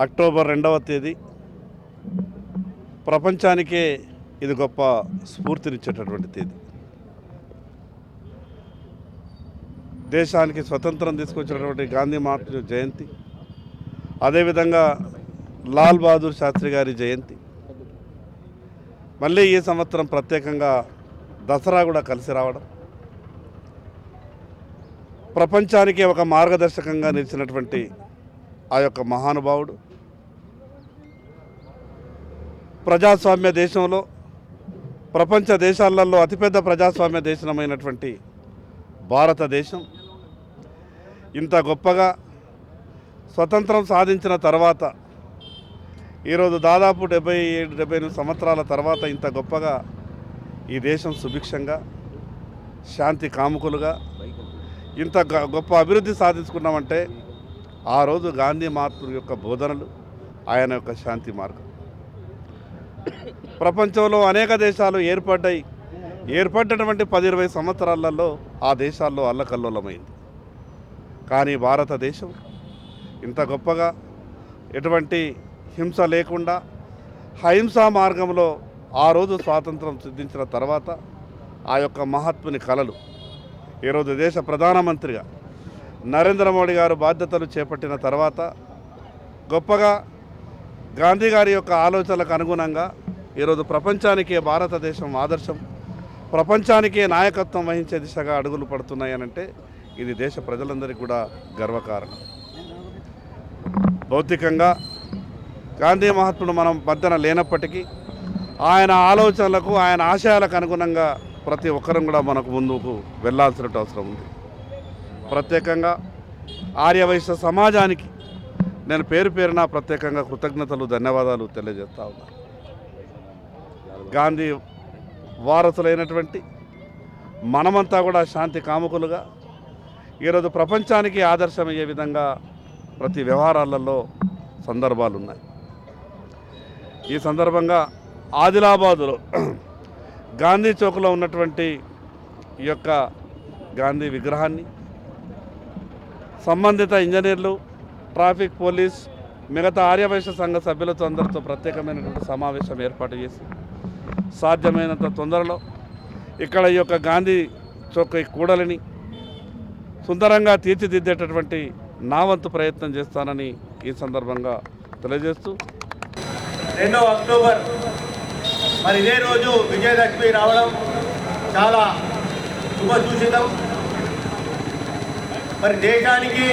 October రెండవ తేదీ. ప్రపంచానికే ఇది గొప్ప స్ఫూర్తినిచ్చేటటువంటి తేదీ. దేశానికి స్వతంత్రం తీసుకొచ్చినటువంటి గాంధీ మహాత్మ జయంతి. అదేవిధంగా లాల్ బహదూర్ శాస్త్రి గారి జయంతి. మళ్ళీ ఈ సంవత్సరం ప్రత్యేకంగా దసరా కూడా కలిసి రావడం. ప్రపంచానికి ఒక మార్గదర్శకంగా నిలిచినటువంటి ఆ యొక్క మహానుభావుడు. ప్రజాస్వామ్య దేశంలో ప్రపంచ దేశాలలో అతిపెద్ద ప్రజాస్వామ్య దేశమైనటువంటి భారతదేశం. ఇంత గొప్పగా స్వతంత్రం సాధించిన తర్వాత ఈరోజు దాదాపు డెబ్బై ఏడు డెబ్బై ఎనిమిది సంవత్సరాల తర్వాత ఇంత గొప్పగా ఈ దేశం సుభిక్షంగా శాంతి కాముకులుగా ఇంత గ- గొప్ప అభివృద్ధి సాధించుకున్నామంటే ఆ రోజు గాంధీ మహాత్ముడి యొక్క బోధనలు ఆయన యొక్క శాంతి మార్గం. ప్రపంచంలో అనేక దేశాలు ఏర్పడ్డాయి. ఏర్పడ్డటువంటి పది ఇరవై సంవత్సరాలలో ఆ దేశాల్లో అల్లకల్లోలమైంది. కానీ భారతదేశం ఇంత గొప్పగా ఎటువంటి హింస లేకుండా అహింసా మార్గంలో ఆ రోజు స్వాతంత్రం సిద్ధించిన తర్వాత ఆ యొక్క మహాత్ముని కలలు ఈరోజు దేశ ప్రధానమంత్రిగా నరేంద్ర మోడీ గారు బాధ్యతలు చేపట్టిన తర్వాత గొప్పగా గాంధీ గారి యొక్క ఆలోచనలకు అనుగుణంగా ఈరోజు ప్రపంచానికే భారతదేశం ఆదర్శం ప్రపంచానికే నాయకత్వం వహించే దిశగా అడుగులు పడుతున్నాయనంటే ఇది దేశ ప్రజలందరికీ కూడా గర్వకారణం. భౌతికంగా గాంధీ మహాత్ముడు మనం మధ్యన లేనప్పటికీ ఆయన ఆలోచనలకు ఆయన ఆశయాలకు అనుగుణంగా ప్రతి ఒక్కరం కూడా మనకు ముందుకు వెళ్ళాల్సిన అవసరం ఉంది. ప్రత్యేకంగా ఆర్యవైశ్య సమాజానికి నేను పేరు పేరున ప్రత్యేకంగా కృతజ్ఞతలు ధన్యవాదాలు తెలియజేస్తా ఉన్నాను గాంధీ వారసులైనటువంటి మనమంతా కూడా శాంతి కాముకులుగా ఈరోజు ప్రపంచానికి ఆదర్శమయ్యే విధంగా ప్రతి వ్యవహారాలలో సందర్భాలు ఉన్నాయి ఈ సందర్భంగా ఆదిలాబాదులో గాంధీ చౌక్లో ఉన్నటువంటి ఈ యొక్క గాంధీ విగ్రహాన్ని సంబంధిత ఇంజనీర్లు ట్రాఫిక్ పోలీస్ మిగతా ఆర్యవైశ్య సంఘ సభ్యులతో అందరితో ప్రత్యేకమైనటువంటి సమావేశం ఏర్పాటు చేసి సాధ్యమైనంత తొందరలో ఇక్కడ ఈ యొక్క గాంధీ చౌక్ ఈ కూడలిని సుందరంగా తీర్చిదిద్దేటటువంటి నా వంతు ప్రయత్నం చేస్తానని ఈ సందర్భంగా తెలియజేస్తూ రెండో అక్టోబర్ మరి ఇదే రోజు విజయదశమి రావడం చాలా శుభసూచితం. మరి దేశానికి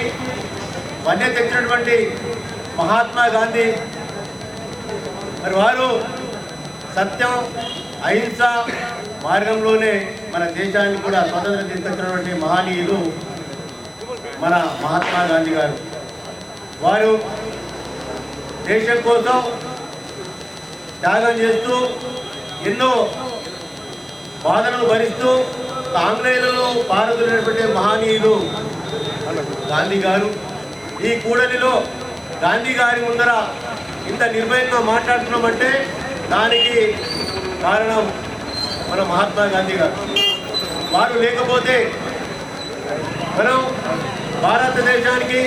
వన్య తెచ్చినటువంటి మహాత్మా గాంధీ. మరి వారు సత్యం అహింస మార్గంలోనే మన దేశాన్ని కూడా స్వతంత్రం తీసుకొచ్చినటువంటి మహనీయులు మన మహాత్మా గాంధీ గారు. వారు దేశం కోసం త్యాగం చేస్తూ ఎన్నో బాధలను భరిస్తూ ఆంగ్లేయులను పారదులైనటువంటి మహనీయులు గాంధీ గారు. ఈ కూడలిలో గాంధీ గారి ముందర ఇంత నిర్భయంగా మాట్లాడుతున్నామంటే దానికి కారణం మన మహాత్మా గాంధీ గారు. వారు లేకపోతే మనం భారతదేశానికి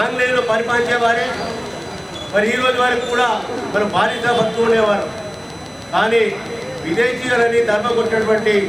ఆంగ్లేయులు పరిపాలించేవారే మరి ఈరోజు వారికి వరకు కూడా మనం బాధ్యత వస్తూ ఉండేవారు. కానీ విదేశీయులని ధర్మ కొట్టినటువంటి